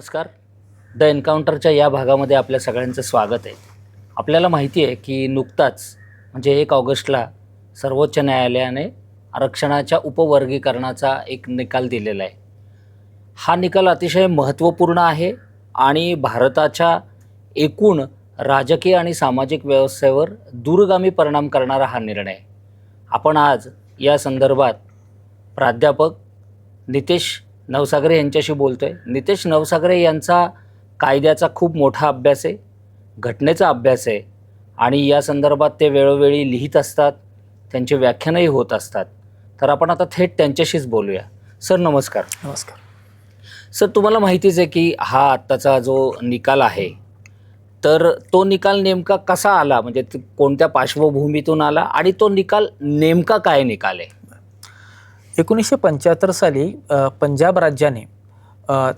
नमस्कार. द एन्काउंटरच्या या भागामध्ये आपल्या सगळ्यांचं स्वागत आहे. आपल्याला माहिती आहे की नुकताच म्हणजे एक ऑगस्टला सर्वोच्च न्यायालयाने आरक्षणाच्या उपवर्गीकरणाचा एक निकाल दिलेला आहे. हा निकाल अतिशय महत्त्वपूर्ण आहे आणि भारताच्या एकूण राजकीय आणि सामाजिक व्यवस्थेवर दूरगामी परिणाम करणारा हा निर्णय आहे. आपण आज या संदर्भात प्राध्यापक नितेश नवसागरे यांच्याशी बोलतो आहे नितेश नवसागरे यांचा कायद्याचा खूप मोठा अभ्यास आहे घटनेचा अभ्यास आहे आणि या संदर्भात ते वेळोवेळी लिहित असतात त्यांचे व्याख्यानही होत असतात. तर आपण आता थेट त्यांच्याशीच बोलूया. सर नमस्कार. नमस्कार. सर तुम्हाला माहितीच आहे की हा आत्ताचा जो निकाल आहे तर तो निकाल नेमका कसा आला? म्हणजे कोणत्या पार्श्वभूमीतून आला आणि तो निकाल नेमका काय निकाल आहे? एकोणीसशे पंच्याहत्तर साली पंजाब राज्याने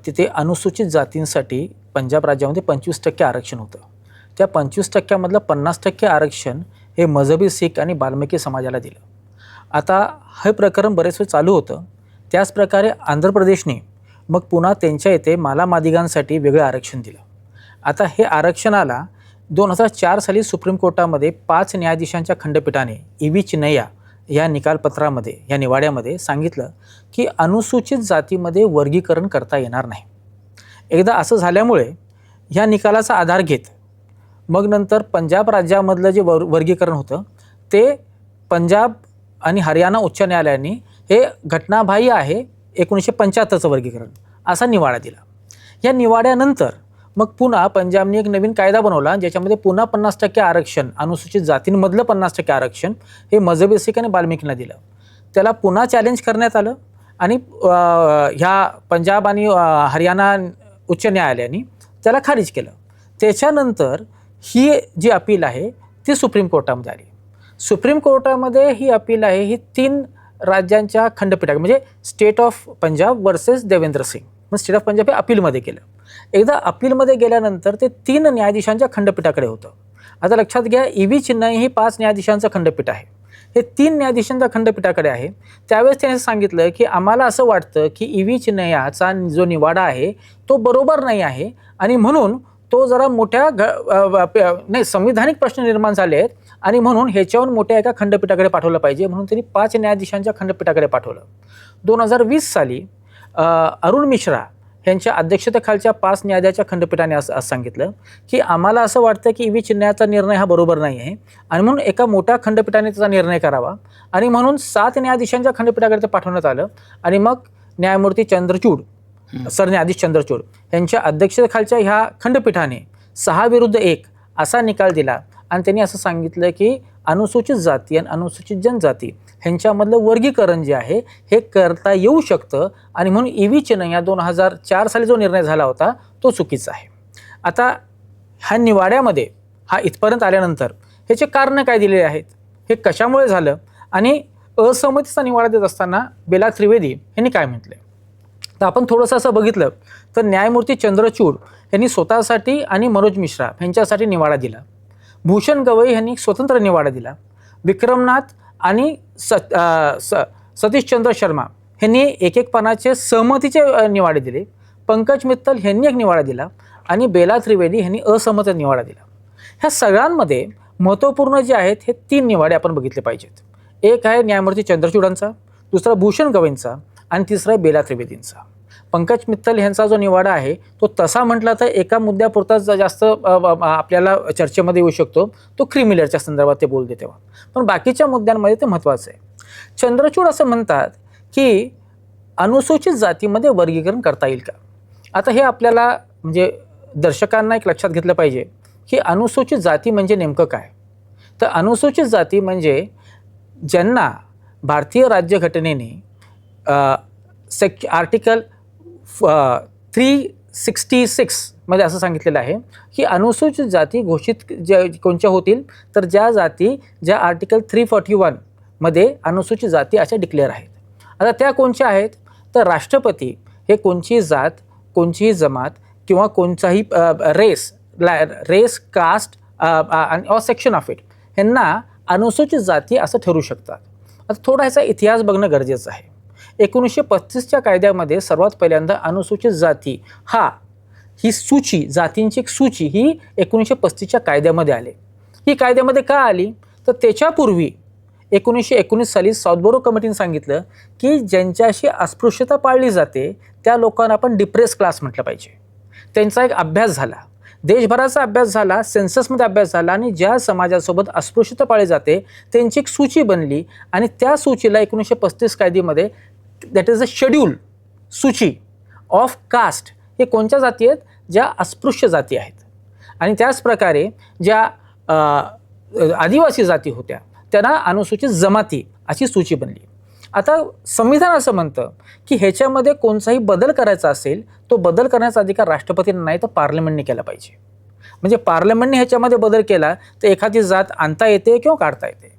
तिथे अनुसूचित जातींसाठी पंजाब राज्यामध्ये पंचवीस टक्के आरक्षण होतं. त्या पंचवीस टक्क्यामधलं पन्नास टक्के आरक्षण हे मजहबी शीख आणि बाल्मिकी समाजाला दिलं. आता हे प्रकरण बरेच वेळ चालू होतं. त्याचप्रकारे आंध्र प्रदेशने मग पुन्हा त्यांच्या इथे माला मादिगांसाठी वेगळं आरक्षण दिलं. आता हे आरक्षणाला दोन हजार चार साली सुप्रीम कोर्टामध्ये पाच न्यायाधीशांच्या खंडपीठाने ई व्ही चिनय्या या निकालपत्रामध्ये या निवाड्यामध्ये सांगितलं की अनुसूचित जातीमध्ये वर्गीकरण करता येणार नाही. एकदा असं झाल्यामुळे ह्या निकालाचा आधार घेत मग नंतर पंजाब राज्यामधलं जे वर वर्गीकरण होतं ते पंजाब आणि हरियाणा उच्च न्यायालयाने हे घटनाबाह्य आहे एकोणीसशे पंच्याहत्तरचं वर्गीकरण असा निवाडा दिला. या निवाड्यानंतर मग पुन्हा पंजाबने एक नवीन कायदा बनवला ज्याच्यामध्ये पुन्हा पन्नास टक्के आरक्षण अनुसूचित जातींमधलं पन्नास टक्के आरक्षण हे मजहबी आणि बाल्मिकींना दिलं. त्याला पुन्हा चॅलेंज करण्यात आलं आणि ह्या पंजाब आणि हरियाणा उच्च न्यायालयाने त्याला खारिज केलं. त्याच्यानंतर ही जी अपील आहे ती सुप्रीम कोर्टामध्ये आली. सुप्रीम कोर्टामध्ये ही अपील आहे ही तीन राज्यांच्या खंडपीठा म्हणजे state of Punjab versus Devendra Singh. मग स्टेट ऑफ पंजाब हे अपीलमध्ये केलं. एकदा अपीलमध्ये गेल्यानंतर ते तीन न्यायाधीशांच्या खंडपीठाकडे होतं. आता लक्षात घ्या ई. व्ही. चिन्नाई ही पाच न्यायाधीशांचं खंडपीठ आहे. हे तीन न्यायाधीशांच्या खंडपीठाकडे आहे. त्यावेळेस त्याने सांगितलं की आम्हाला असं वाटतं की ई. व्ही. चिन्नयाचा जो निवाडा आहे तो बरोबर नाही आहे आणि म्हणून तो जरा मोठ्या घ नाही संविधानिक प्रश्न निर्माण झाले आहेत आणि म्हणून ह्याच्यावर मोठ्या एका खंडपीठाकडे पाठवलं पाहिजे म्हणून त्यांनी पाच न्यायाधीशांच्या खंडपीठाकडे पाठवलं. दोन हजार वीस साली अरुण मिश्रा यांच्या अध्यक्षतेखालच्या पाच न्यायाधीशाच्या खंडपीठाने असं असं सांगितलं की आम्हाला असं वाटतं की ईव्ही चिन्हाचा निर्णय हा बरोबर नाही आहे. आणि म्हणून एका मोठ्या खंडपीठाने त्याचा निर्णय करावा. आणि म्हणून सात न्यायाधीशांच्या खंडपीठाकडे ते पाठवण्यात आलं. आणि मग न्यायमूर्ती चंद्रचूड सरन्यायाधीश चंद्रचूड यांच्या अध्यक्षतेखालच्या ह्या खंडपीठाने सहा विरुद्ध एक असा निकाल दिला आणि त्यांनी असं सांगितलं की अनुसूचित जाती आणि अनुसूचित जनजाती ह्यांच्यामधलं वर्गीकरण जे आहे हे करता येऊ शकतं. आणि म्हणून ई व्ही चिन्ह या दोन हजार चार साली जो निर्णय झाला होता तो चुकीचा आहे. आता ह्या निवाड्यामध्ये हा इथपर्यंत आल्यानंतर ह्याचे कारणं काय दिलेले आहेत? हे कशामुळे झालं? आणि असहमतीचा निवाडा देत असताना बेला त्रिवेदी यांनी काय म्हटलं तर आपण थोडंसं असं बघितलं तर न्यायमूर्ती चंद्रचूड यांनी स्वतःसाठी आणि मनोज मिश्रा यांच्यासाठी निवाडा दिला. भूषण गवई यांनी स्वतंत्र निवाडा दिला. विक्रमनाथ आणि स स सतीशचंद्र शर्मा यांनी एक एक पानाचे सहमतीचे निवाडे दिले. पंकज मित्तल यांनी एक निवाडा दिला आणि बेला त्रिवेदी यांनी असहमत निवाडा दिला. ह्या सगळ्यांमध्ये महत्त्वपूर्ण जे आहेत हे तीन निवाडे आपण बघितले पाहिजेत. एक आहे न्यायमूर्ती चंद्रचूडांचा दुसरा भूषण गवईंचा आणि तिसरा आहे बेला त्रिवेदींचा. पंकज मित्तल यांचा जो निवाडा आहे तो तसा म्हटला तर एका मुद्द्यापुरताच जास्त आपल्याला चर्चेमध्ये येऊ शकतो. तो क्रिमिलरच्या संदर्भात ते बोलते तेव्हा. पण बाकीच्या मुद्द्यांमध्ये ते महत्त्वाचं आहे. चंद्रचूड असं म्हणतात की अनुसूचित जातीमध्ये वर्गीकरण करता येईल का? आता हे आपल्याला म्हणजे दर्शकांना एक लक्षात घेतलं पाहिजे की अनुसूचित जाती म्हणजे नेमकं काय? तर अनुसूचित जाती म्हणजे ज्यांना भारतीय राज्यघटनेने सेक आर्टिकल थ्री सिक्स्टी सिक्समध्ये असं सांगितलेलं आहे की अनुसूचित जाती घोषित ज्या कोणत्या होतील? तर ज्या जाती ज्या आर्टिकल थ्री फॉर्टी वनमध्ये अनुसूचित जाती अशा डिक्लेअर आहेत. आता त्या कोणत्या आहेत? तर राष्ट्रपती हे कोणची जात कोणचीही जमात किंवा कोणताही रेस रेस कास्ट आणि ऑ सेक्शन ऑफ इट ह्यांना अनुसूचित जाती असं ठरू शकतात. आता थोडा ह्याचा इतिहास बघणं गरजेचं आहे. एकोणीसशे पस्तीसच्या कायद्यामध्ये सर्वात पहिल्यांदा अनुसूचित जाती हा ही सूची जातींची एक सूची ही एकोणीसशे पस्तीसच्या कायद्यामध्ये आली. ही कायद्यामध्ये का आली? तर त्याच्यापूर्वी एकोणीसशे एकोणीस साली साऊथबोरो कमिटीने सांगितलं की ज्यांच्याशी अस्पृश्यता पाळली जाते त्या लोकांना आपण डिप्रेस क्लास म्हटलं पाहिजे. त्यांचा एक अभ्यास झाला. देशभराचा अभ्यास झाला सेन्ससमध्ये अभ्यास झाला आणि ज्या समाजासोबत अस्पृश्यता पाळली जाते त्यांची एक सूची बनली आणि त्या सूचीला एकोणीसशे पस्तीस कायद्यामध्ये दॅट इज अ शेड्यूल सूची ऑफ कास्ट हे कोणत्या जाती आहेत? ज्या अस्पृश्य जाती आहेत. आणि त्याचप्रकारे ज्या आदिवासी जाती होत्या त्यांना अनुसूचित जमाती अशी सूची बनली. आता संविधान असं म्हणतं की ह्याच्यामध्ये कोणताही बदल करायचा असेल तो बदल करण्याचा अधिकार राष्ट्रपतींना नाही तर पार्लमेंटने केला पाहिजे. म्हणजे पार्लमेंटने ह्याच्यामध्ये बदल केला तर एखादी जात आणता येते किंवा काढता येते.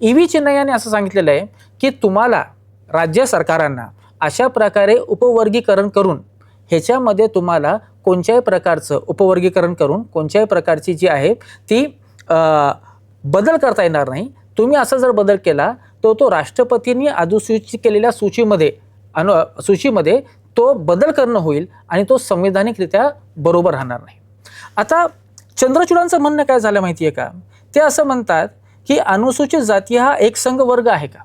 ई व्ही चिन्नयाने असं सांगितलेलं आहे की तुम्हाला राज्य सरकारांना अशा प्रकारे उपवर्गीकरण करून ह्याच्यामध्ये तुम्हाला कोणत्याही प्रकारचं उपवर्गीकरण करून कोणत्याही प्रकारची जी आहे ती बदल करता येणार नाही. तुम्ही असा जर बदल केला तर तो राष्ट्रपतींनी अधिसूचित केलेल्या सूचीमध्ये अनु सूचीमध्ये तो बदल करणं होईल आणि तो संविधानिकरित्या बरोबर राहणार नाही. आता चंद्रचूडांचं म्हणणं काय झालं माहिती आहे का? ते असं म्हणतात की अनुसूचित जाती हा एक संघ वर्ग आहे का?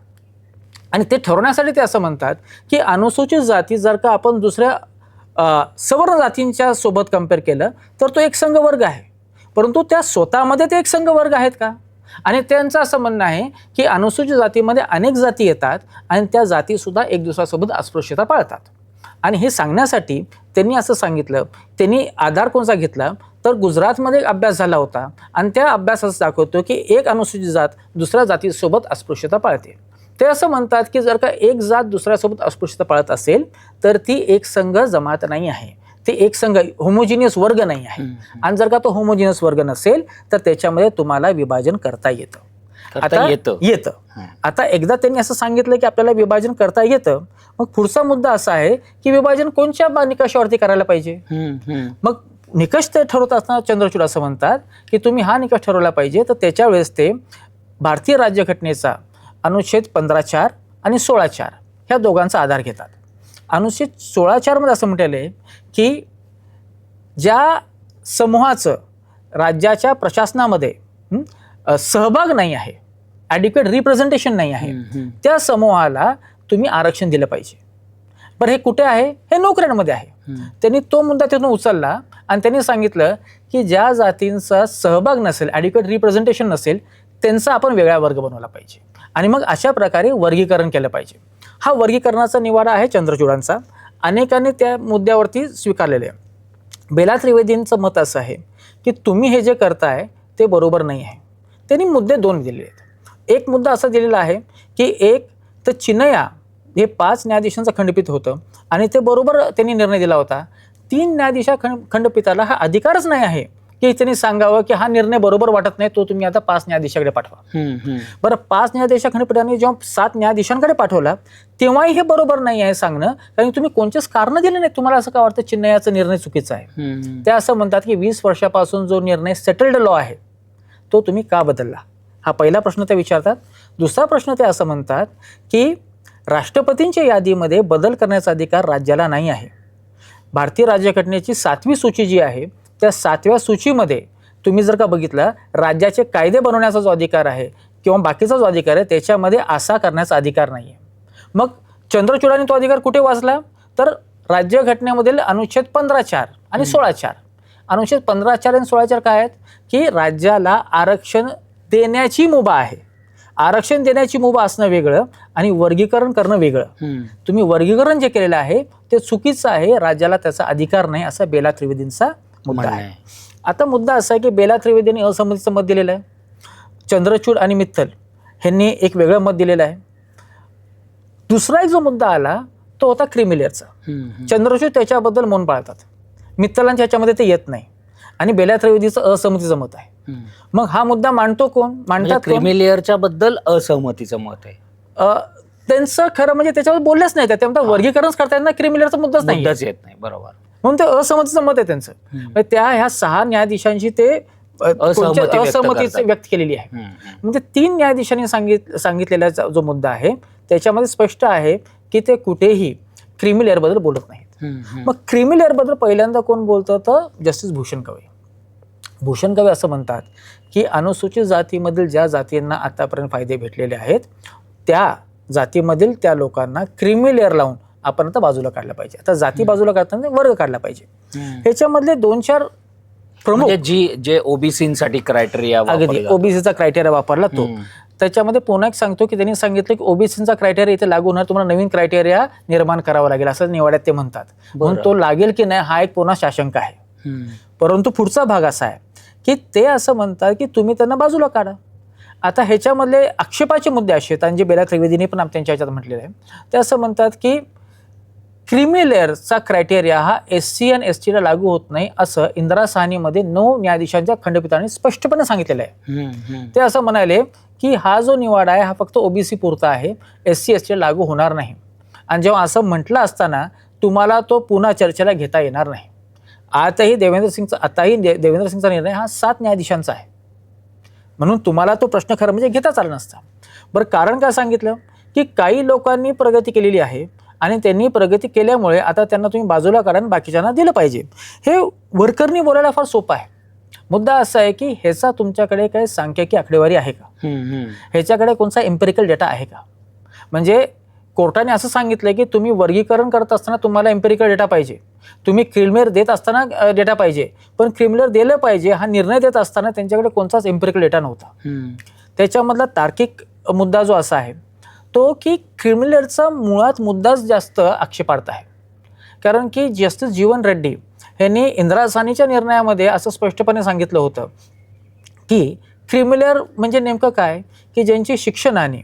आणि ते ठरवण्यासाठी ते असं म्हणतात की अनुसूचित जाती जर का आपण दुसऱ्या सवर्ण जातींच्या सोबत कंपेअर केलं तर तो एक संघ वर्ग आहे. परंतु त्या स्वतःमध्ये ते एक संघ वर्ग आहेत का? आणि त्यांचं असं म्हणणं आहे की अनुसूचित जातीमध्ये अनेक जाती येतात आणि त्या जातीसुद्धा एक दुसऱ्यासोबत अस्पृश्यता पाळतात. आणि हे सांगण्यासाठी त्यांनी असं सांगितलं त्यांनी आधार कोणता घेतला? तर गुजरातमध्ये एक अभ्यास झाला होता आणि त्या अभ्यासाचं दाखवतो की एक अनुसूचित जात दुसऱ्या जातीसोबत अस्पृश्यता पाळते. ते असं म्हणतात की जर का एक जात दुसऱ्यासोबत अस्पृश्यता पाळत असेल तर ती एक संघ जमात नाही आहे. ते एक संघ होमोजिनियस वर्ग नाही आहे. आणि जर का तो होमोजिनियस वर्ग नसेल तर त्याच्यामध्ये तुम्हाला विभाजन करता येतं. करता येतं. येतं. आता एकदा त्यांनी असं सांगितलं की आपल्याला विभाजन करता येतं मग पुढचा मुद्दा असा आहे की विभाजन कोणत्या निकषावरती करायला पाहिजे. मग निकष ते ठरवत असताना चंद्रचूड असं म्हणतात की तुम्ही हा निकष ठरवला पाहिजे तर त्याच्या वेळेस ते भारतीय राज्यघटनेचा अनुच्छेद पंधरा चार आणि सोळा चार ह्या दोघांचा आधार घेतात अनुच्छेद सोळा चारमध्ये असं म्हटलेलं आहे की ज्या समूहाचं राज्याच्या प्रशासनामध्ये सहभाग नाही आहे ॲडिक्वेट रिप्रेझेंटेशन नाही आहे. त्या समूहाला तुम्ही आरक्षण दिलं पाहिजे बरं हे कुठे आहे हे नोकऱ्यांमध्ये आहे. त्यांनी तो मुद्दा तिथून उचलला आणि त्यांनी सांगितलं की ज्या जातींचा सहभाग नसेल ॲडिक्वेट रिप्रेझेंटेशन नसेल त्यांचा आपण वेगळा वर्ग बनवला पाहिजे. आणि मग अशा प्रकारे वर्गीकरण केलं पाहिजे. हा वर्गीकरणाचा निवाडा आहे चंद्रचूडांचा. अनेकांनी त्या मुद्द्यावरती स्वीकारलेले आहे. बेला त्रिवेदींचं मत असं आहे की तुम्ही हे जे करताय ते बरोबर नाही आहे. त्यांनी मुद्दे दोन दिलेले आहेत. एक मुद्दा असा दिलेला आहे की एक तर चिनया हे पाच न्यायाधीशांचं खंडपीठ होतं आणि ते बरोबर त्यांनी निर्णय दिला होता. तीन न्यायाधीशा खंड खंडपीठाला हा अधिकारच नाही आहे. की त्यांनी सांगावं की हा निर्णय बरोबर वाटत नाही तो तुम्ही आता पाच न्यायाधीशाकडे पाठवा. बरं पाच न्यायाधीश खंडपीठाने जेव्हा सात न्यायाधीशांकडे पाठवला तेव्हाही हे बरोबर नाही आहे सांगणं कारण तुम्ही कोणतेच कारण दिले नाही तुम्हाला असं का वाटतं चिन्मयाचा निर्णय चुकीचा आहे. ते असं म्हणतात की वीस वर्षापासून जो निर्णय सेटल्ड लॉ आहे तो तुम्ही का बदलला? हा पहिला प्रश्न ते विचारतात. दुसरा प्रश्न ते असं म्हणतात की राष्ट्रपतींच्या यादीमध्ये बदल करण्याचा अधिकार राज्याला नाही आहे. भारतीय राज्यघटनेची सातवी सूची जी आहे त्या सातव्या सूचीमध्ये तुम्ही जर का बघितलं राज्याचे कायदे बनवण्याचा जो अधिकार आहे किंवा बाकीचा जो अधिकार आहे त्याच्यामध्ये असा करण्याचा अधिकार नाही आहे मग चंद्रचूडाने तो अधिकार कुठे वाचला? तर राज्यघटनेमधील अनुच्छेद पंधरा चार आणि सोळा चार. अनुच्छेद पंधरा चार आणि सोळा चार काय आहेत? की राज्याला आरक्षण देण्याची मुभा आहे. आरक्षण देण्याची मुभा असणं वेगळं आणि वर्गीकरण करणं वेगळं. तुम्ही वर्गीकरण जे केलेलं आहे ते चुकीचं आहे राज्याला त्याचा अधिकार नाही असा बेला त्रिवेदींचा मुद्दा आहे. आता मुद्दा असा आहे की बेला त्रिवेदींनी असंमतीचं मत दिलेलं आहे. चंद्रचूड आणि मित्तल ह्यांनी एक वेगळं मत दिलेलं आहे. दुसरा एक जो मुद्दा आला तो होता हम्म. चंद्रचूड त्याच्याबद्दल मौन पाळतात. मित्तलांच्या ह्याच्यामध्ये ते येत नाही. आणि बेला त्रिवेदीचं असंमतीचं मत आहे. मग हा मुद्दा मांडतो कोण? म्हणजे मांडतात कोण? क्रिमिलेअरच्या बद्दल असहमतीचं मत आहे. त्यांचं खरं म्हणजे त्याच्यावर बोललेच नाही ते म्हणतात वर्गीकरणच करता येणार क्रिमिनलचा मुद्दाच नाही येत नाही. बरोबर. म्हणून ते असहमतीचं मत आहे त्यांचं. म्हणजे त्या ह्या सहा न्यायाधीशांशी ते असहमती. व्यक्त केलेली आहे. म्हणजे तीन न्यायाधीशांनी सांगित सांगितलेला जो मुद्दा आहे त्याच्यामध्ये स्पष्ट आहे की ते कुठेही क्रिमिलेअरबद्दल बोलत नाहीत. मग क्रिमी लेअरबद्दल पहिल्यांदा कोण बोलतं तर जस्टिस भूषण कवे भूषण कवे असं म्हणतात की अनुसूचित जातीमधील ज्या जातींना आतापर्यंत फायदे भेटलेले आहेत त्या जातीमधील त्या लोकांना क्रिमी लेअर लावून आपण आता बाजूला काढलं पाहिजे. आता जाती बाजूला काढताना वर्ग काढला पाहिजे. ह्याच्यामधले दोन चार प्रमुख म्हणजे जी जे ओबीसीसाठी क्रायटेरिया अगदी. ओबीसीचा क्रायटेरिया वापरला तो. त्याच्यामध्ये पुन्हा एक सांगतो की त्यांनी सांगितलं की ओबीसीचा क्रायटेरिया इथे लागू होणार तुम्हाला नवीन क्रायटेरिया निर्माण करावा लागेल असं निवाड्यात ते म्हणतात. म्हणून तो लागेल की नाही हा एक पुन्हा शाशंक आहे. परंतु पुढचा भाग असा आहे की ते असं म्हणतात की तुम्ही त्यांना बाजूला काढा. आता ह्याच्यामधले आक्षेपाचे मुद्दे असे आहेत आणि जे बेला त्रिवेदीने पण त्यांच्या ह्याच्यात म्हटलेलं आहे. ते असं म्हणतात की क्रिमी लेअरचा क्रायटेरिया हा एस सी आणि एस टीला लागू होत नाही असं इंदिरा साहनीमध्ये नऊ न्यायाधीशांच्या खंडपीठाने स्पष्टपणे सांगितलेलं आहे. ते असं म्हणाले की हा जो निवाडा आहे हा फक्त ओबीसी पुरता आहे एस सी एस टीला लागू होणार नाही. आणि जेव्हा असं म्हटलं असताना तुम्हाला तो पुन्हा चर्चेला घेता येणार नाही. आताही देवेंद्र सिंगचा आताही देवेंद्र सिंगचा निर्णय हा सात न्यायाधीशांचा आहे. म्हणून तुम्हाला तो प्रश्न खरं म्हणजे घेताच आला नसता. बरं कारण काय सांगितलं? की काही लोकांनी प्रगती केलेली आहे आणि त्यांनी प्रगती केल्यामुळे आता त्यांना तुम्ही बाजूला काढा आणि बाकीच्यांना दिलं पाहिजे. हे वर्करनी बोलायला फार सोपं आहे. मुद्दा असा आहे की ह्याचा तुमच्याकडे काही सांख्यिकी आकडेवारी आहे का? ह्याच्याकडे कोणता एम्पेरिकल डेटा आहे का? म्हणजे कोर्टाने असं सांगितलं की तुम्ही वर्गीकरण करत असताना तुम्हाला एम्पेरिकल डेटा पाहिजे. तुम्ही क्रिमिलेअर देत असताना डेटा पाहिजे. पण क्रिमिलेअर दिलं पाहिजे हा निर्णय देत असताना त्यांच्याकडे कोणताच एम्पेरिकल डेटा नव्हता. त्याच्यामधला तार्किक मुद्दा जो असा आहे तो की क्रिमिलेअरचा मुळात मुद्दाच जास्त आक्षेपार्थ आहे. कारण की जस्टिस जीवन रेड्डी यांनी इंदिरा सानीच्या निर्णयामध्ये असं स्पष्टपणे सांगितलं होतं की क्रिमिलेअर म्हणजे नेमकं काय? की ज्यांची शिक्षणाने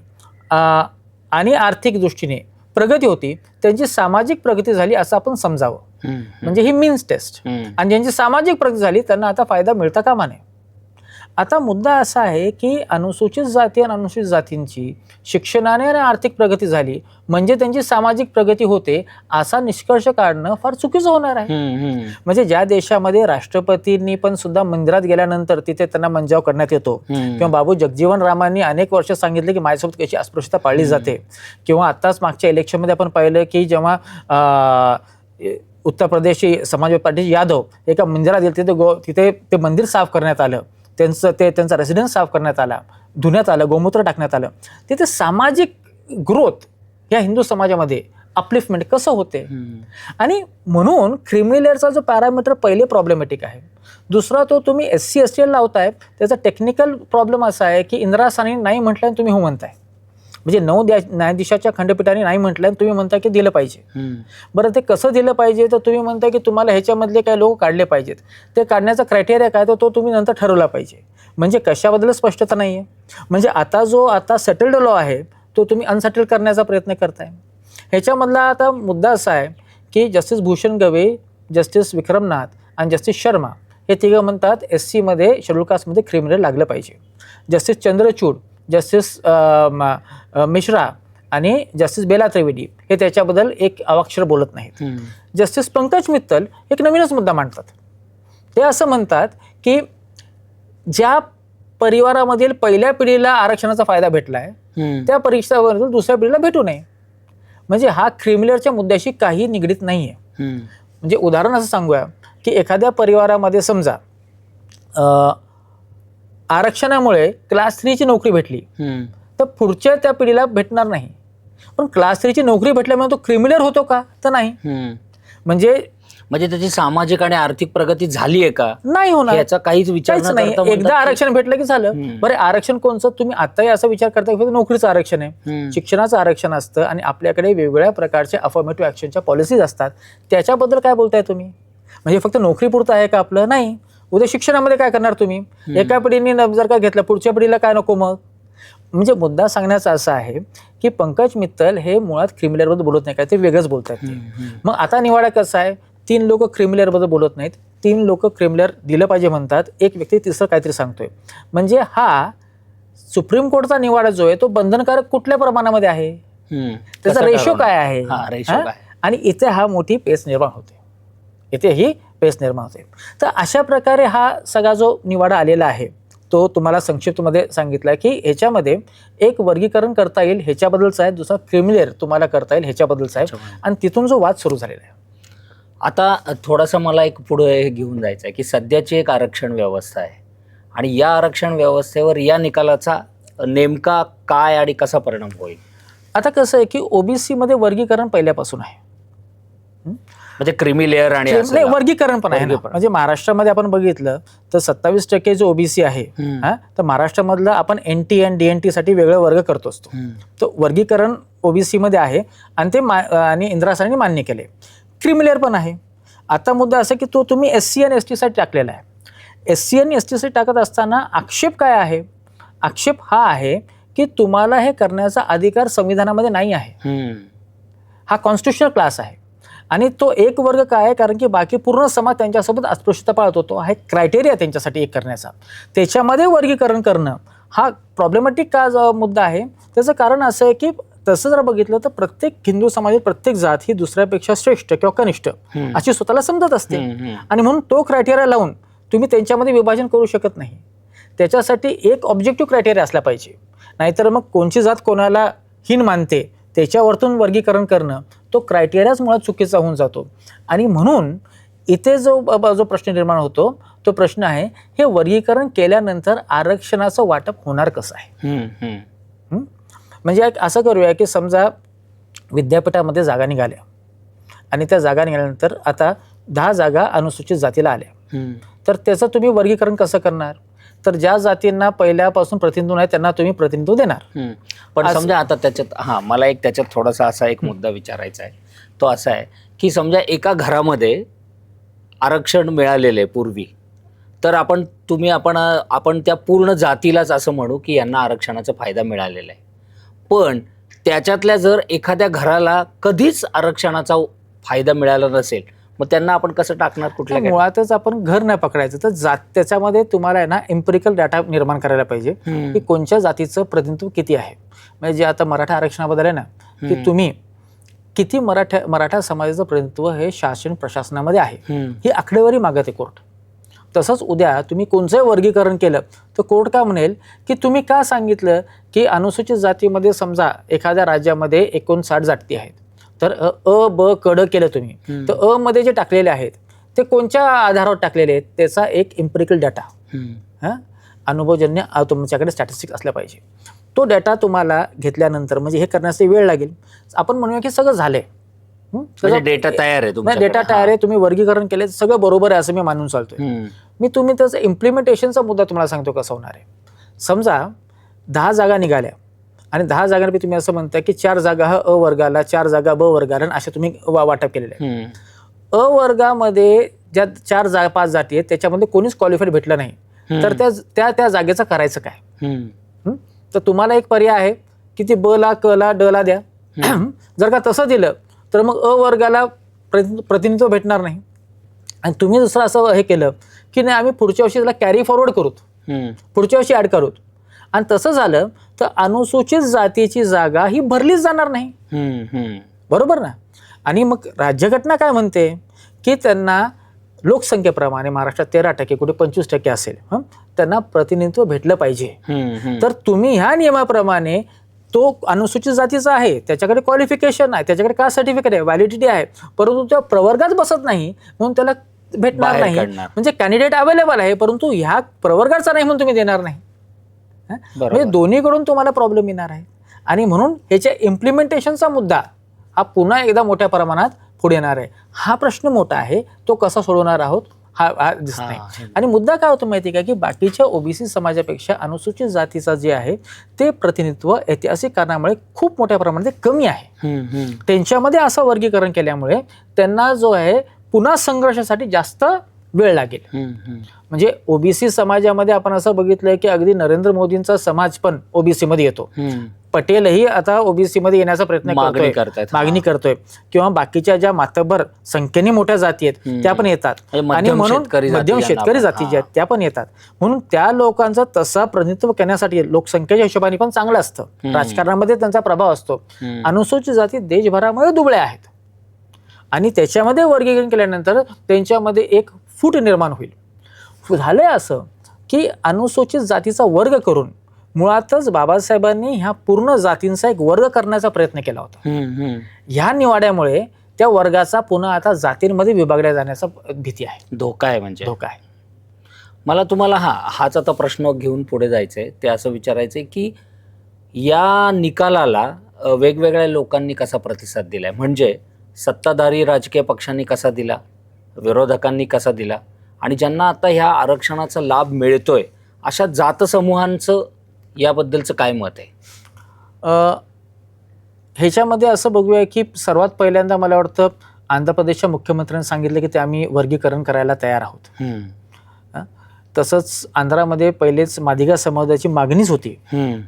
आणि आर्थिक दृष्टीने प्रगती होती त्यांची सामाजिक प्रगती झाली असं आपण समजावं. म्हणजे ही मीन्स टेस्ट आणि ज्यांची सामाजिक प्रगती झाली त्यांना आता फायदा मिळता कामा नये. आता मुद्दा असा आहे की अनुसूचित जाती आणि अनुसूचित जातींची शिक्षणाने आणि आर्थिक प्रगती झाली म्हणजे त्यांची सामाजिक प्रगती होते असा निष्कर्ष काढणं फार चुकीचं होणार आहे. म्हणजे ज्या देशामध्ये राष्ट्रपतींनी पण सुद्धा मंदिरात गेल्यानंतर तिथे त्यांना मंजाव करण्यात येतो. किंवा बाबू जगजीवन रामांनी अनेक वर्ष सांगितले की माझ्यासोबत कशी अस्पृश्यता पाळली जाते. किंवा आत्ताच मागच्या इलेक्शनमध्ये आपण पाहिलं की जेव्हा उत्तर प्रदेशची समाजवादी पार्टीचे यादव एका मंदिरात गेले तिथे गो तिथे ते मंदिर साफ करण्यात आलं. त्यांचं ते त्यांचा रेसिडेन्स साफ करण्यात आला धुण्यात आलं गोमूत्र टाकण्यात आलं. तिथे सामाजिक ग्रोथ या हिंदू समाजामध्ये अपलिफ्टमेंट कसं होते? आणि म्हणून क्रिमिलेअरचा जो पॅरामीटर पहिले प्रॉब्लेमॅटिक आहे. दुसरा तो तुम्ही एस सी एस टी लावताय त्याचा टेक्निकल प्रॉब्लेम असा आहे की इंदिरा सानी नाही म्हटलं आणि तुम्ही हो म्हणताय म्हणजे नऊ न्यायाधीशाच्या खंडपीठाने नाही म्हटलं आणि तुम्ही म्हणताय की दिलं पाहिजे. बरं ते कसं दिलं पाहिजे? तर तुम्ही म्हणताय की तुम्हाला ह्याच्यामधले काही लोक काढले पाहिजेत. ते काढण्याचा क्रायटेरिया काय? तर तो तुम्ही नंतर ठरवला पाहिजे. म्हणजे कशाबद्दल स्पष्टता नाही आहे म्हणजे आता जो आता सेटल्ड लॉ आहे तो तुम्ही अनसेटल करण्याचा प्रयत्न करताय. ह्याच्यामधला आता मुद्दा असा आहे की जस्टिस भूषण गवे जस्टिस विक्रमनाथ आणि जस्टिस शर्मा हे तिघं म्हणतात एस सीमध्ये शेड्यूल कास्टमध्ये क्रिमिनल लागलं पाहिजे. जस्टिस चंद्रचूड जस्टिस मिश्रा आणि जस्टिस बेला त्रिवेदी हे त्याच्याबद्दल एक अवाक्षर बोलत नाहीत. जस्टिस पंकज मित्तल एक नवीनच मुद्दा मांडतात. ते असं म्हणतात की ज्या परिवारामधील पहिल्या पिढीला आरक्षणाचा फायदा भेटला आहे त्या परीक्षावर दुसऱ्या पिढीला भेटू नये. म्हणजे हा क्रिमिलेअरच्या मुद्द्याशी काही निगडीत नाही आहे म्हणजे उदाहरण असं सांगूया की एखाद्या परिवारामध्ये समजा आरक्षणामुळे क्लास थ्रीची नोकरी भेटली. तर पुढच्या त्या पिढीला भेटणार नाही. पण क्लास थ्रीची नोकरी भेटल्यामुळे तो क्रिमिनल होतो का? तर नाही. म्हणजे म्हणजे त्याची सामाजिक आणि आर्थिक प्रगती झाली आहे का? नाही होणार. याचा काहीच विचार नाही. एकदा आरक्षण भेटलं की झालं. बरं आरक्षण कोणचं? तुम्ही आताही असा विचार करता की नोकरीचं आरक्षण आहे. शिक्षणाचं आरक्षण असतं आणि आपल्याकडे वेगवेगळ्या प्रकारचे अफॉर्मेटिव्ह ऍक्शनच्या पॉलिसीज असतात. त्याच्याबद्दल काय बोलताय तुम्ही? म्हणजे फक्त नोकरी पुरतं आहे का आपलं? नाही. उद्या शिक्षणामध्ये काय करणार तुम्ही? एका पिढीने न- जर का घेतलं पुढच्या पिढीला काय नको मग? म्हणजे मुद्दा सांगण्याचा असा आहे की पंकज मित्तल हे मुळात क्रिमिनलबद्दल बोलत नाही काय ते. वेगळंच बोलतात मग आता निवाडा कसा आहे? तीन लोक क्रिमिलेअरबद्दल बोलत नाहीत तीन लोक क्रिमिलेअर दिलं पाहिजे म्हणतात एक व्यक्ती तिसरं काहीतरी सांगतोय. म्हणजे हा सुप्रीम कोर्टचा निवाडा जो आहे तो बंधनकारक कुठल्या प्रमाणामध्ये आहे. त्याचा रेशो? काय आहे? आणि इथे हा मोठी पेस निर्माण होते. इथे ही पेस निर्माण होते. तर अशा प्रकारे हा सगळा जो निवाडा आलेला आहे तो तुम्हाला संक्षिप्तमध्ये सांगितला की ह्याच्यामध्ये एक वर्गीकरण करता येईल ह्याच्याबद्दलचा आहे दुसरा क्रिमिलेअर तुम्हाला करता येईल ह्याच्याबद्दलचा आहे. आणि तिथून जो वाद सुरू झालेला आहे. आता थोडासा मला एक पुढे हे घेऊन जायचं आहे की सध्याची एक आरक्षण व्यवस्था आहे. आणि या आरक्षण व्यवस्थेवर या निकालाचा नेमका काय आणि कसा परिणाम होईल? आता कसं आहे की ओबीसी मध्ये वर्गीकरण पहिल्यापासून आहे. म्हणजे क्रिमी लेअर आणि नाही वर्गीकरण पण आहे ना. म्हणजे महाराष्ट्रामध्ये आपण बघितलं तर सत्तावीस टक्के जो ओबीसी आहे. हा तर महाराष्ट्रामधलं आपण N T N D N T साठी वेगळं वर्ग करतो असतो. तर वर्गीकरण ओबीसी मध्ये आहे आणि ते मा आणि इंदिरा मान्य केले. क्रिमिलेअर पण आहे. आता मुद्दा असा की तो तुम्ही एस सी आणि एस टीसाठी टाकलेला आहे. एस सी आणि एस टीसाठी टाकत असताना आक्षेप काय आहे? आक्षेप हा आहे की तुम्हाला हे करण्याचा अधिकार संविधानामध्ये नाही आहे. हा कॉन्स्टिट्युशनल क्लास आहे. आणि तो एक वर्ग काय आहे? कारण की बाकी पूर्ण समाज त्यांच्यासोबत अस्पृश्यता पाळत होतो. हा एक क्रायटेरिया त्यांच्यासाठी एक करण्याचा. त्याच्यामध्ये वर्गीकरण करणं हा प्रॉब्लेमॅटिक का मुद्दा आहे? त्याचं कारण असं आहे की तसं जर बघितलं तर प्रत्येक हिंदू समाजात प्रत्येक जात ही दुसऱ्यापेक्षा श्रेष्ठ किंवा कनिष्ठ. अशी स्वतःला समजत असते. आणि म्हणून तो क्रायटेरिया लावून तुम्ही त्यांच्यामध्ये विभाजन करू शकत नाही. त्याच्यासाठी एक ऑब्जेक्टिव्ह क्रायटेरिया असला पाहिजे. नाहीतर मग कोणची जात कोणाला हीन मानते? त्याच्यावरतून वर्गीकरण करणं तो क्रायटेरियाच मुळात चुकीचा होऊन जातो आणि म्हणून इथे जो जो प्रश्न निर्माण होतो तो प्रश्न आहे हे वर्गीकरण केल्यानंतर आरक्षणाचं वाटप होणार कसं आहे. हं? म्हणजे असं करूया की समजा विद्यापीठामध्ये जागा निघाल्या आणि त्या जागा निघाल्यानंतर आता दहा जागा अनुसूचित जातीला आल्या. तर त्याचं तुम्ही वर्गीकरण कसं करणार तर ज्या जातींना पहिल्यापासून प्रतिनिधित्व नाही त्यांना तुम्ही प्रतिनिधित्व देणार. पण समजा आता त्याच्यात हा मला एक त्याच्यात थोडासा असा एक मुद्दा विचारायचा आहे. तो असा आहे की समजा एका घरामध्ये आरक्षण मिळालेलं आहे पूर्वी तर आपण तुम्ही आपण आपण त्या पूर्ण जातीलाच असं म्हणू की यांना आरक्षणाचा फायदा मिळालेला आहे. पण त्याच्यातल्या जर एखाद्या घराला कधीच आरक्षणाचा फायदा मिळाला नसेल मग त्यांना आपण कसं टाकणार कुठल्या मुळातच आपण घर नाही पकडायचं तर जात त्याच्यामध्ये तुम्हाला आहे ना एम्पिरिकल डाटा निर्माण करायला पाहिजे. की कोणत्या जातीचं प्रतिनिधित्व किती आहे म्हणजे जे आता मराठा आरक्षणाबद्दल आहे ना की. तुम्ही किती मराठा मराठा समाजाचं प्रतिनिधित्व हे शासन प्रशासनामध्ये आहे. ही आकडेवारी मागत आहे कोर्ट तसंच उद्या तुम्ही कोणचंही वर्गीकरण केलं तर कोर्ट का म्हणेल की तुम्ही का सांगितलं की अनुसूचित जातीमध्ये समजा एखाद्या राज्यामध्ये एकोणसाठ जाती आहेत तर अ ब कड केलं तुम्ही. तर अ मध्ये जे टाकलेले आहेत ते कोणत्या आधारावर टाकलेले आहेत? त्याचा एक इम्पेरिकल डाटा. हां? अनुभवजन्य तुमच्याकडे स्टॅटिस्टिक असला पाहिजे. तो डेटा तुम्हाला घेतल्यानंतर म्हणजे हे करण्यासाठी वेळ लागेल. आपण म्हणूया की सगळं झालंय. हं? म्हणजे डेटा तयार आहे. डेटा तयार आहे तुम्ही वर्गीकरण केले सगळं बरोबर आहे असं मी मानून चालतोय. मी तुम्ही त्याचं इम्प्लिमेंटेशनचा मुद्दा तुम्हाला सांगतो कसा होणार आहे. समजा दहा जागा निघाल्या. आणि दहा जागांपैकी तुम्ही असं म्हणता की चार जागा हा अ वर्गाला चार जागा ब वर्गाला अशा तुम्ही वा- वाटप केलेले आहे. अ वर्गामध्ये ज्या चार जा पाच जाती आहेत त्याच्यामध्ये कोणीच क्वालिफाईड भेटलं नाही. तर त्या त्या त्या जागेचं करायचं काय? तर तुम्हाला एक पर्याय आहे की ती ब ला क ला ड ला द्या. जर का तसं दिलं तर मग अ वर्गाला प्रति- प्रतिनिधित्व भेटणार नाही. आणि तुम्ही दुसरं असं हे केलं की नाही आम्ही पुढच्या वर्षी त्याला कॅरी फॉरवर्ड करूत हम्म. पुढच्या वर्षी ॲड करूत आणि तसं झालं तर अनुसूचित जातीची जागा ही भरलीच जाणार नाही. बरोबर ना आणि मग राज्यघटना काय म्हणते की त्यांना लोकसंख्येप्रमाणे महाराष्ट्रात तेरा टक्के कुठे पंचवीस टक्के असेल? त्यांना प्रतिनिधित्व भेटलं पाहिजे. तर तुम्ही ह्या नियमाप्रमाणे तो अनुसूचित जातीचा आहे त्याच्याकडे क्वालिफिकेशन आहे त्याच्याकडे का सर्टिफिकेट आहे व्हॅलिडिटी आहे परंतु त्या प्रवर्गात बसत नाही म्हणून त्याला भेटणार नाही. म्हणजे कॅन्डिडेट अवेलेबल आहे परंतु ह्या प्रवर्गाचा नाही म्हणून तुम्ही देणार नाही. म्हणजे दोन्हीकडून तुम्हाला प्रॉब्लेम येणार आहे. आणि म्हणून ह्याच्या इम्प्लिमेंटेशनचा मुद्दा हा पुन्हा एकदा मोठ्या प्रमाणात पुढे येणार आहे. हा प्रश्न मोठा आहे तो कसा सोडवणार आहोत हा हा दिसत नाही. आणि मुद्दा काय होतो माहिती आहे का की बाकीच्या ओबीसी समाजापेक्षा अनुसूचित जातीचा जे आहे ते प्रतिनिधित्व ऐतिहासिक कारणामुळे खूप मोठ्या प्रमाणात कमी आहे. त्यांच्यामध्ये असं वर्गीकरण केल्यामुळे त्यांना जो आहे पुन्हा संघर्षासाठी जास्त वेळ लागेल. म्हणजे ओबीसी समाजामध्ये आपण असं बघितलंय की अगदी नरेंद्र मोदींचा समाज पण ओबीसी मध्ये येतो. पटेलही आता ओबीसी मध्ये येण्याचा प्रयत्न मागणी करतोय मागणी. करतोय किंवा बाकीच्या ज्या मातबर संख्येने मोठ्या जाती आहेत. त्या पण येतात म्हणजे आणि म्हणून शेतकरी जाती मध्यम शेतकरी जाती ज्या. आहेत त्या पण येतात म्हणून त्या लोकांचा तसा प्रतिनिधित्व करण्यासाठी लोकसंख्येच्या हिशोबाने पण चांगलं असतं. राजकारणामध्ये त्यांचा प्रभाव असतो. अनुसूचित जाती देशभरामध्ये दुबळ्या आहेत आणि त्याच्यामध्ये वर्गीकरण केल्यानंतर त्यांच्यामध्ये एक फूट निर्माण होईल. झालंय असं की अनुसूचित जातीचा वर्ग करून मुळातच बाबासाहेबांनी ह्या पूर्ण जातींचा एक वर्ग करण्याचा प्रयत्न केला होता. ह्या निवाड्यामुळे त्या वर्गाचा पुन्हा आता जातींमध्ये विभागल्या जाण्याचा भीती आहे. धोका आहे म्हणजे. धोका आहे. मला तुम्हाला हा हाच आता प्रश्न घेऊन पुढे जायचं आहे ते असं विचारायचं आहे की या निकालाला वेगवेगळ्या लोकांनी कसा प्रतिसाद दिला आहे म्हणजे सत्ताधारी राजकीय पक्षांनी कसा दिला? विरोधकांनी कसा दिला? आणि ज्यांना आता ह्या आरक्षणाचा लाभ मिळतोय अशा जातसमूहांचं याबद्दलचं काय मत आहे? ह्याच्यामध्ये असं बघूया की सर्वात पहिल्यांदा मला वाटतं आंध्र प्रदेशच्या मुख्यमंत्र्यांनी सांगितलं की ते आम्ही वर्गीकरण करायला तयार आहोत. तसंच आंध्रामध्ये पहिलेच मादिगा समाजाची मागणीच होती.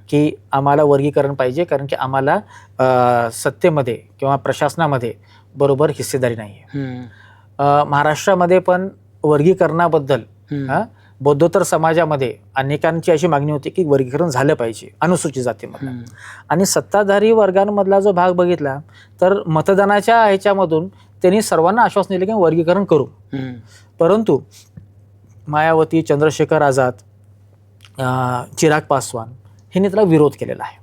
की आम्हाला वर्गीकरण पाहिजे कारण की आम्हाला सत्तेमध्ये किंवा प्रशासनामध्ये बरोबर हिस्सेदारी नाही आहे महाराष्ट्रामध्ये पण वर्गीकरणाबद्दल बौद्धोत्तर समाजामध्ये अनेकांची अशी मागणी होती की वर्गीकरण झालं पाहिजे अनुसूचित जातीमध्ये. आणि सत्ताधारी वर्गांमधला जो भाग बघितला तर मतदानाच्या ह्याच्यामधून त्यांनी सर्वांना आश्वासन दिलं की वर्गीकरण करू. परंतु मायावती चंद्रशेखर आझाद चिराग पासवान ह्यांनी त्याला विरोध केलेला आहे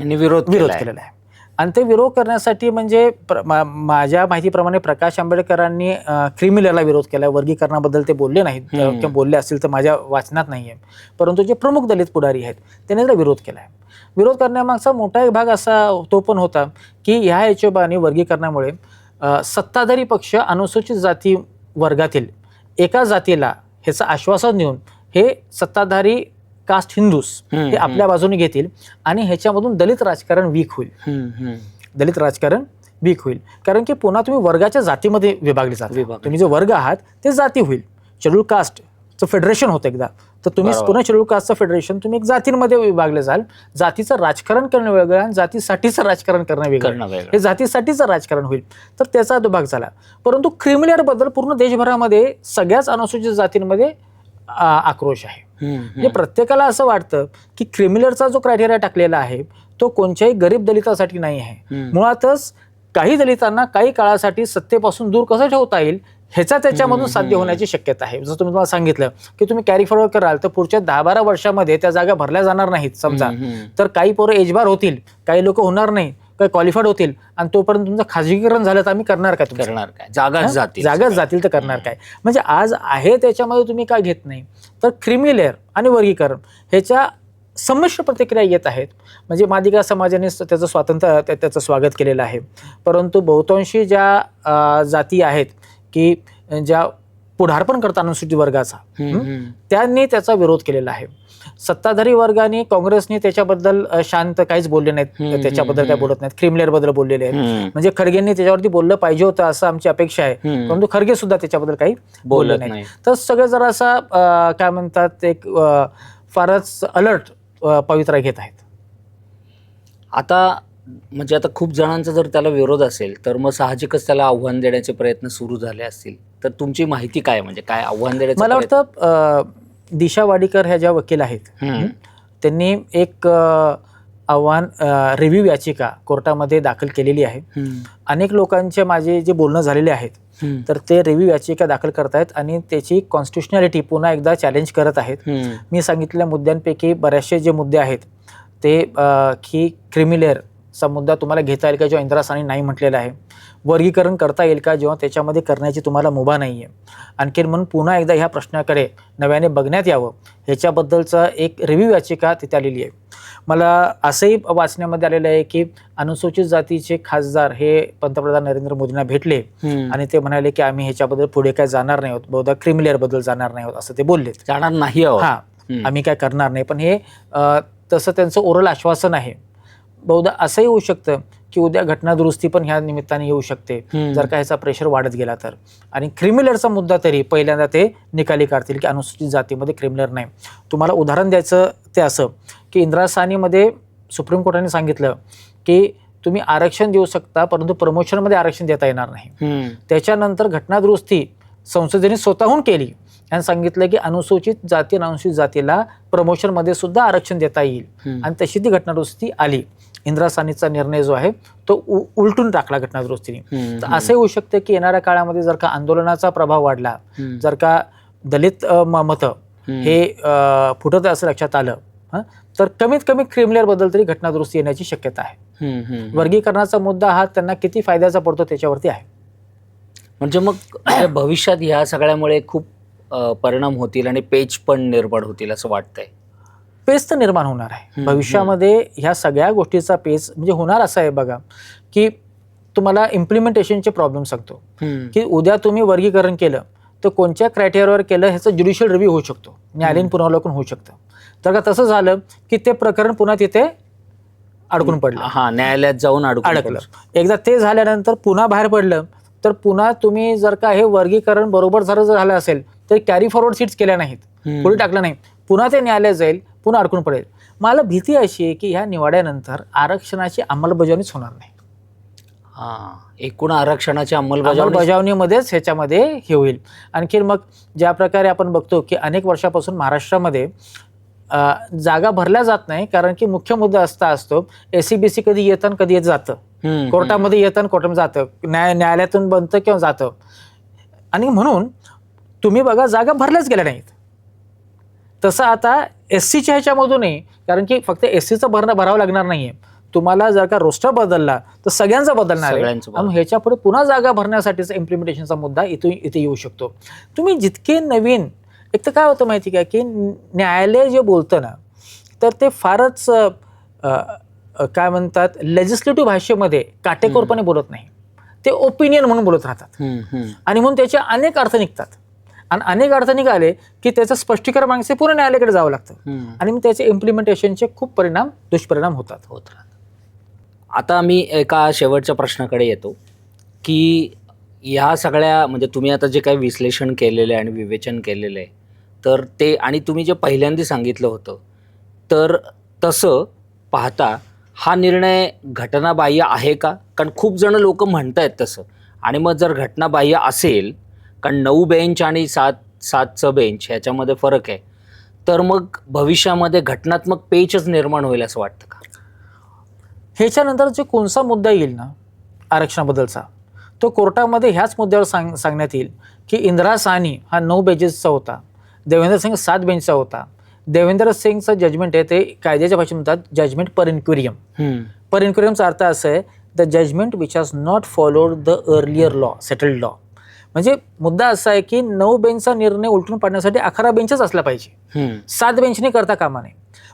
यांनी विरोध विरोध. केलेला आहे आणि ते विरोध करण्यासाठी म्हणजे प्र- मा- माझ्या माहितीप्रमाणे प्रकाश आंबेडकरांनी क्रिमिनलला विरोध केला. वरगीकरणाबद्दल ते बोलले नाहीत. किंवा बोलले असतील तर माझ्या वाचनात नाही आहे. परंतु जे प्रमुख दलित पुढारी आहेत त्यांनी त्याला विरोध केला आहे. विरोध करण्यामागचा मोठा एक भाग असा तो पण होता की ह्या हिशोबाने वर्गीकरणामुळे सत्ताधारी पक्ष अनुसूचित जाती वर्गातील एका जातीला ह्याचं आश्वासन देऊन हे सत्ताधारी कास्ट हिंदूस हे आपल्या बाजूने घेतील आणि ह्याच्यामधून दलित राजकारण वीक होईल. दलित राजकारण वीक होईल. कारण की पुन्हा तुम्ही वर्गाच्या जातीमध्ये विभागले जाता. तुम्ही जे वर्ग आहात ते जाती होईल. शेड्यूल कास्टचं फेडरेशन होतं एकदा. तर तुम्ही. पुन्हा शेड्यूल कास्टचं फेडरेशन तुम्ही एक जातींमध्ये विभागले जाल. जातीचं राजकारण करणं वेगळं आणि जातीसाठीचं राजकारण करणं वेगळं. हे जातीसाठीचं राजकारण होईल. तर त्याचा तो भाग झाला. परंतु क्रिमिलेअरबद्दल पूर्ण देशभरामध्ये सगळ्याच अनुसूचित जातींमध्ये आक्रोश आहे. म्हणजे प्रत्येकाला असं वाटतं की क्रिमिनलचा जो क्रायटेरिया टाकलेला आहे तो कोणत्याही गरीब दलितासाठी नाही आहे. मुळातच काही दलितांना काही काळासाठी सत्तेपासून दूर कसं ठेवता येईल ह्याचा त्याच्यामधून साध्य. होण्याची शक्यता आहे जसं तुम्ही मला सांगितलं की तुम्ही कॅरी फॉरवर्ड कराल तर पुढच्या दहा बारा वर्षामध्ये त्या जागा भरल्या जाणार नाहीत समजा. तर काही पोरं एजबार होतील काही लोक होणार नाही क्वालिफाईड होतील आणि तोपर्यंत तुमचं खाजगीकरण झालं तर आम्ही करणार काय? करणार काय जागाच? जातील जागाच. जातील तर करणार काय म्हणजे आज आहे त्याच्यामध्ये तुम्ही काय घेत नाही तर क्रिमिलेअर आणि वर्गीकरण ह्याच्या संमिश्र प्रतिक्रिया येत आहेत म्हणजे मादिगा समाजाने त्याचं स्वातंत्र्य त्या- त्याचं स्वागत केलेलं आहे परंतु बहुतांशी ज्या जाती आहेत की ज्या पुढारपण करतात अनुसूचित वर्गाचा. त्यांनी त्याचा विरोध केलेला आहे. सत्ताधारी वर्गाने काँग्रेसने त्याच्याबद्दल शांत काहीच बोलले नाहीत. त्याच्याबद्दल हम्म. बोलत नाहीत. क्रिमिलेअरबद्दल बोललेले आहेत. म्हणजे खडगेंनी त्याच्यावरती बोललं पाहिजे होतं असं आमची अपेक्षा आहे. परंतु खरगे सुद्धा त्याच्याबद्दल काही बोलले नाही तर सगळं जरा असा काय म्हणतात एक फारच अलर्ट पवित्रा घेत आहेत. आता म्हणजे आता खूप जणांचा जर त्याला विरोध असेल तर मग साहजिकच त्याला आव्हान देण्याचे प्रयत्न सुरू झाले असतील तर तुमची माहिती काय म्हणजे काय आव्हान देण्याचं मला वाटतं अं, दिशा वाडीकर ह्या ज्या वकील आहेत हम्म. त्यांनी एक अं, आव्हान रिव्ह्यू याचिका कोर्टामध्ये दाखल केलेली आहे हम्म. अनेक लोकांचे माझे जे बोलणं झालेले आहेत हम्म. तर ते रिव्ह्यू याचिका दाखल करतायत आणि त्याची कॉन्स्टिट्युशनॅलिटी पुन्हा एकदा चॅलेंज करत आहेत हम्म. मी सांगितलेल्या मुद्द्यांपैकी बरेचसे जे मुद्दे आहेत ते अ, की क्रिमिलेअरचा मुद्दा तुम्हाला घेता येईल का जेव्हा इंदिरासानी नाही म्हटलेला आहे? वर्गीकरण करता येईल का जेव्हा त्याच्यामध्ये करण्याची तुम्हाला मुभा नाही आहे आणखीन म्हणून पुन्हा एकदा ह्या प्रश्नाकडे नव्याने बघण्यात यावं. ह्याच्याबद्दलचं एक रिव्ह्यू याचिका तिथे आलेली आहे. मला असंही वाचण्यामध्ये आलेलं आहे की अनुसूचित जातीचे खासदार हे पंतप्रधान नरेंद्र मोदींना भेटले. आणि ते म्हणाले की आम्ही ह्याच्याबद्दल पुढे काय जाणार नाही आहोत. बहुधा क्रिमिलेअरबद्दल जाणार नाही आहोत असं ते बोलले जाणार नाही आहोत. हा. आम्ही काय करणार नाही. पण हे तसं त्यांचं ओरल आश्वासन आहे. बहुधा असंही होऊ शकतं की उद्या घटनादुरुस्ती पण ह्या निमित्ताने येऊ शकते. जर का ह्याचा प्रेशर वाढत गेला तर. आणि क्रिमिनलचा मुद्दा तरी पहिल्यांदा ते निकाली काढतील की अनुसूचित जातीमध्ये क्रिमिनल नाही. तुम्हाला उदाहरण द्यायचं ते असं की इंदिरा सानीमध्ये सुप्रीम कोर्टाने सांगितलं की तुम्ही आरक्षण देऊ शकता परंतु प्रमोशनमध्ये आरक्षण देता येणार नाही. त्याच्यानंतर घटनादुरुस्ती संसदेने स्वतःहून केली. आणि सांगितलं की अनुसूचित जाती आणि अनुसूचित जातीला प्रमोशनमध्ये सुद्धा आरक्षण देता येईल. आणि तशी ती घटनादुरुस्ती आली. इंदिरा सानीचा निर्णय जो आहे तो उ- उलटून टाकला घटनादुरुस्तीने. तर असंही होऊ शकतं की येणाऱ्या काळामध्ये जर का आंदोलनाचा प्रभाव वाढला. जर का दलित मतं. हे फुटत असं लक्षात आलं तर कमीत कमी क्रिमिनलबद्दल तरी घटनादुरुस्ती येण्याची शक्यता आहे. वर्गीकरणाचा मुद्दा हा त्यांना किती फायद्याचा पडतो त्याच्यावरती आहे म्हणजे मग भविष्यात ह्या सगळ्यामुळे खूप परिणाम होतील आणि पेच पण निर्माण होतील असं वाटतंय पेच तर निर्माण होणार आहे. भविष्यामध्ये ह्या सगळ्या गोष्टीचा पेच म्हणजे होणार असं आहे बघा की तुम्हाला इम्प्लिमेंटेशनचे प्रॉब्लेम सांगतो. की उद्या तुम्ही वर्गीकरण केलं तर कोणत्या क्रायटेरियावर केलं ह्याचं ज्युडिशियल रिव्ह्यू होऊ शकतो. न्यायालयीन पुनरावलोकन होऊ शकतं. तर का तसं झालं की ते प्रकरण पुन्हा तिथे अडकून पडलं. हा न्यायालयात जाऊन अडकलं. एकदा ते झाल्यानंतर पुन्हा बाहेर पडलं तर पुन्हा तुम्ही जर का हे वर्गीकरण बरोबर जर झालं असेल तर कॅरी फॉरवर्ड सीट्स केल्या नाहीत. पुढे टाकलं नाही. पुन्हा ते न्यायालय जाईल पुन्हा अडकून पडेल. मला भीती अशी आहे की ह्या निवाड्यानंतर आरक्षणाची अंमलबजावणीच होणार नाही. हा एकूण आरक्षणाची अंमलबजावणी अंमलबजावणीमध्येच ह्याच्यामध्ये हे होईल. आणखीन मग ज्या प्रकारे आपण बघतो की अनेक वर्षापासून महाराष्ट्रामध्ये जागा भरल्या जात नाही कारण की मुख्य मुद्दा असता असतो एस सी बी सी कधी येतं कधी येत जातं कोर्टामध्ये येतं आणि कोर्टामध्ये जातं. न्याय न्यायालयातून बनतं किंवा जातं. आणि म्हणून तुम्ही बघा जागा भरल्याच गेल्या नाहीत. तसं आता एस सीच्या ह्याच्यामधूनही कारण की फक्त एस सीचं भरणं भरावं लागणार नाहीये. तुम्हाला जर का रोस्टर बदलला तर सगळ्यांचा बदलणार आहे. ह्याच्या पुढे पुन्हा जागा भरण्यासाठीचा इम्प्लिमेंटेशनचा मुद्दा इथे इथे येऊ शकतो. तुम्ही जितके नवीन एक तर काय होतं माहिती का की न्यायालय जे बोलतं ना तर ते फारच काय म्हणतात लेजिस्लेटिव्ह भाषेमध्ये काटेकोरपणे बोलत नाही. ते ओपिनियन म्हणून बोलत राहतात. आणि म्हणून त्याचे अनेक अर्थ निघतात. आणि अनेक अर्थ निघाले की त्याचं स्पष्टीकरण मागचे पूर्ण न्यायालयाकडे जावं लागतं. आणि मग त्याचे इम्प्लिमेंटेशनचे खूप परिणाम दुष्परिणाम होतात. होत आता मी एका शेवटच्या प्रश्नाकडे येतो की ह्या सगळ्या म्हणजे तुम्ही आता जे काही विश्लेषण केलेलं आहे आणि विवेचन केलेलं आहे तर ते आणि तुम्ही जे पहिल्यांदा सांगितलं होतं तर तसं पाहता हा निर्णय घटनाबाह्य आहे का? कारण खूप जण लोक म्हणत आहेत तसं. आणि मग जर घटनाबाह्य असेल कारण नऊ बेंच आणि सात सातचं बेंच ह्याच्यामध्ये फरक आहे. तर मग भविष्यामध्ये घटनात्मक पेचच निर्माण होईल असं वाटतं का? ह्याच्यानंतर जे कोणता मुद्दा येईल ना आरक्षणाबद्दलचा तो कोर्टामध्ये ह्याच मुद्द्यावर सांग सांगण्यात येईल की इंदिरा साहनी हा नऊ बेंचेसचा होता देवेंद्र सिंग सात बेंचचा होता. देवेंद्र सिंगचं जजमेंट आहे ते कायद्याच्या भाषेत म्हणतात जजमेंट पर इन्क्युरियम. पर इन्क्युरियमचा अर्थ असं आहे the judgment which has not followed the earlier law settled law म्हणजे मुद्दा असा आहे की नऊ बेंचचा निर्णय उलटून पाडण्यासाठी अकरा बेंचच असला पाहिजे. सात बेंचने करता कामा नये.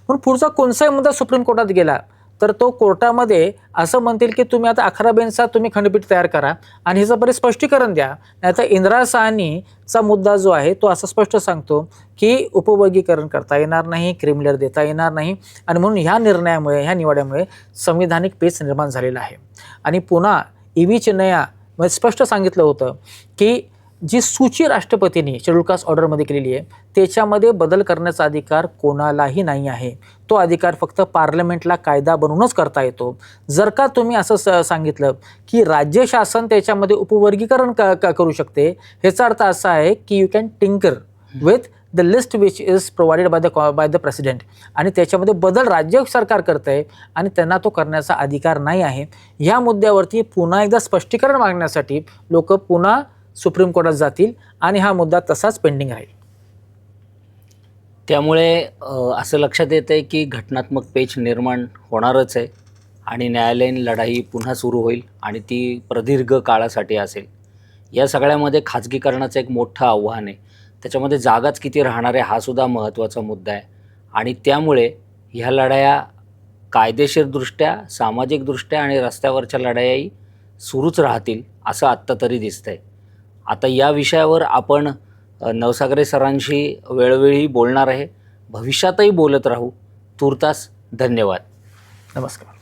पण पुढचा कोणताही मुद्दा सुप्रीम कोर्टात गेला तर तो कोर्टामध्ये असं म्हणतील की तुम्ही आता अकरा बेंचचा तुम्ही खंडपीठ तयार करा आणि ह्याचं बरे स्पष्टीकरण द्या. नाहीतर इंदिरा साहनीचा मुद्दा जो आहे तो असं स्पष्ट सांगतो की उपवर्गीकरण करता येणार नाही क्रिमिनल देता येणार नाही आणि म्हणून ह्या निर्णयामुळे ह्या निवाड्यामुळे संविधानिक पेच निर्माण झालेला आहे. आणि पुन्हा ई व्ही चिन्नया मध्ये स्पष्ट सांगितलं होतं की जी सूची राष्ट्रपतींनी शेड्यूल कास्ट ऑर्डरमध्ये केलेली आहे त्याच्यामध्ये बदल करण्याचा अधिकार कोणालाही नाही आहे. तो अधिकार फक्त पार्लमेंटला कायदा बनवूनच करता येतो. जर का तुम्ही असं स सांगितलं की राज्य शासन त्याच्यामध्ये उपवर्गीकरण क- करू शकते ह्याचा अर्थ असा आहे की you can tinker with the list which is provided by the by the president आणि त्याच्यामध्ये बदल राज्य सरकार करतं आहे आणि त्यांना तो करण्याचा अधिकार नाही आहे. ह्या मुद्द्यावरती पुन्हा एकदा स्पष्टीकरण मागण्यासाठी लोक पुन्हा सुप्रीम कोर्टात जातील आणि हा मुद्दा तसाच पेंडिंग राहील त्यामुळे असं लक्षात येतं आहे की घटनात्मक पेच निर्माण होणारच आहे आणि न्यायालयीन लढाई पुन्हा सुरू होईल आणि ती प्रदीर्घ काळासाठी असेल. या सगळ्यामध्ये खाजगीकरणाचं एक मोठं आव्हान आहे. त्याच्यामध्ये जागाच किती राहणार आहे हा सुद्धा महत्त्वाचा मुद्दा आहे. आणि त्यामुळे ह्या लढाया कायदेशीरदृष्ट्या सामाजिकदृष्ट्या आणि रस्त्यावरच्या लढायाही सुरूच राहतील असं आत्ता तरी दिसतंय. आता या विषयावर आपण नवसागरे सरांशी वेळोवेळी बोलणार आहे. भविष्यातही बोलत राहू. तूर्तास धन्यवाद. नमस्कार.